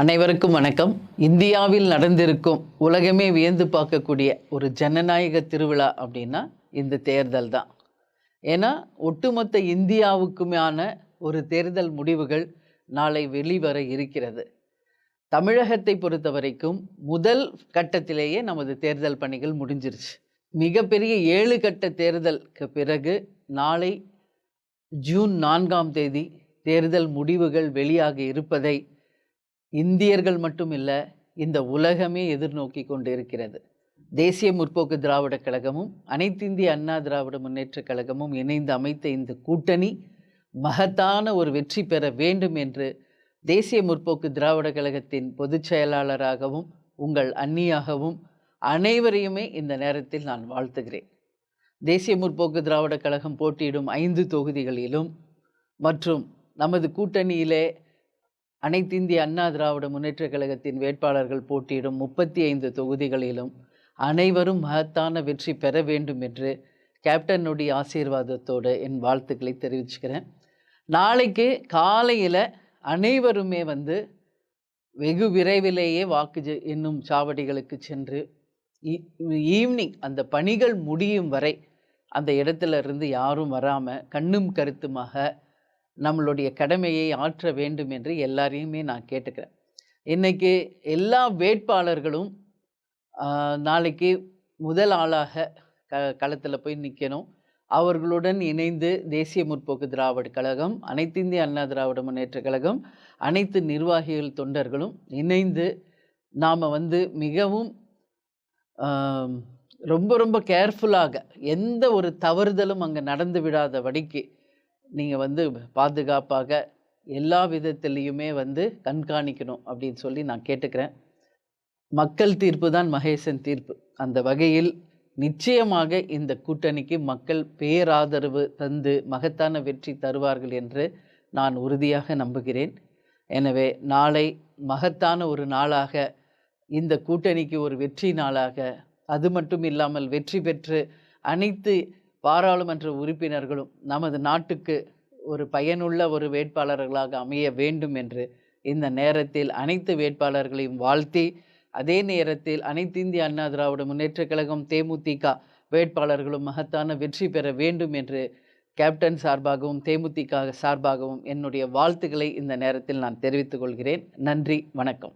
அனைவருக்கும் வணக்கம். இந்தியாவில் நடந்திருக்கும் உலகமே வியந்து பார்க்கக்கூடிய ஒரு ஜனநாயக திருவிழா அப்படின்னா இந்த தேர்தல் தான். ஏன்னா ஒட்டுமொத்த இந்தியாவுக்குமான ஒரு தேர்தல் முடிவுகள் நாளை வெளிவர இருக்கிறது. தமிழகத்தை பொறுத்த வரைக்கும் முதல் கட்டத்திலேயே நமது தேர்தல் பணிகள் முடிஞ்சிருச்சு. மிகப்பெரிய ஏழு கட்ட தேர்தலுக்கு பிறகு நாளை ஜூன் நான்காம் தேதி தேர்தல் முடிவுகள் வெளியாக இருப்பதை இந்தியர்கள் மட்டும் இல்லை இந்த உலகமே எதிர்நோக்கி கொண்டு இருக்கிறது தேசிய முற்போக்கு திராவிட கழகமும் அனைத்திந்திய அண்ணா திராவிட முன்னேற்றக் கழகமும் இணைந்து அமைத்த இந்த கூட்டணி மகத்தான ஒரு வெற்றி பெற வேண்டும் என்று தேசிய முற்போக்கு திராவிட கழகத்தின் பொதுச் செயலாளராகவும் உங்கள் அன்னியாகவும் அனைவரையுமே இந்த நேரத்தில் நான் வாழ்த்துகிறேன். தேசிய முற்போக்கு திராவிட கழகம் போட்டியிடும் ஐந்து தொகுதிகளிலும் மற்றும் நமது கூட்டணியிலே அனைத்திந்திய அண்ணா திராவிட முன்னேற்றக் கழகத்தின் வேட்பாளர்கள் போட்டியிடும் முப்பத்தி ஐந்து தொகுதிகளிலும் அனைவரும் மகத்தான வெற்றி பெற வேண்டும் என்று கேப்டனுடைய ஆசீர்வாதத்தோடு என் வாழ்த்துக்களை தெரிவிச்சுக்கிறேன். நாளைக்கு காலையில் அனைவருமே வந்து வெகு விரைவிலேயே வாக்கு என்னும் சாவடிகளுக்கு சென்று ஈவினிங் அந்த பணிகள் முடியும் வரை அந்த இடத்துல இருந்து யாரும் வராமல் கண்ணும் கருத்துமாக நம்மளுடைய கடமையை ஆற்ற வேண்டும் என்று எல்லாரையுமே நான் கேட்டுக்கிறேன். இன்றைக்கி எல்லா வேட்பாளர்களும் நாளைக்கு முதல் ஆளாக க களத்தில் போய் நிற்கணும் அவர்களுடன் இணைந்து தேசிய முற்போக்கு திராவிட கழகம் அனைத்து இந்திய அண்ணா திராவிட முன்னேற்ற கழகம் அனைத்து நிர்வாகிகள் தொண்டர்களும் இணைந்து நாம் வந்து மிகவும் ரொம்ப ரொம்ப கேர்ஃபுல்லாக எந்த ஒரு தவறுதலும் அங்கே நடந்து விடாத வடிக்கு நீங்கள் வந்து பாதுகாப்பாக எல்லா விதத்திலையுமே வந்து கண்காணிக்கணும் அப்படின்னு சொல்லி நான் கேட்டுக்கிறேன். மக்கள் தீர்ப்பு தான் மகேசன் தீர்ப்பு. அந்த வகையில் நிச்சயமாக இந்த கூட்டணிக்கு மக்கள் பேராதரவு தந்து மகத்தான வெற்றி தருவார்கள் என்று நான் உறுதியாக நம்புகிறேன். எனவே நாளை மகத்தான ஒரு நாளாக இந்த கூட்டணிக்கு ஒரு வெற்றி நாளாக அது மட்டும் இல்லாமல் வெற்றி பெற்று அனைத்து பாராளுமன்ற உறுப்பினர்களும் நமது நாட்டுக்கு ஒரு பயனுள்ள ஒரு வேட்பாளர்களாக அமைய வேண்டும் என்று இந்த நேரத்தில் அனைத்து வேட்பாளர்களையும் வாழ்த்தி அதே நேரத்தில் அனைத்து இந்திய அண்ணா திராவிட முன்னேற்ற கழகம் தேமுதிக வேட்பாளர்களும் மகத்தான வெற்றி பெற வேண்டும் என்று கேப்டன் சார்பாகவும் தேமுதிக சார்பாகவும் என்னுடைய வாழ்த்துக்களை இந்த நேரத்தில் நான் தெரிவித்துக் கொள்கிறேன். நன்றி வணக்கம்.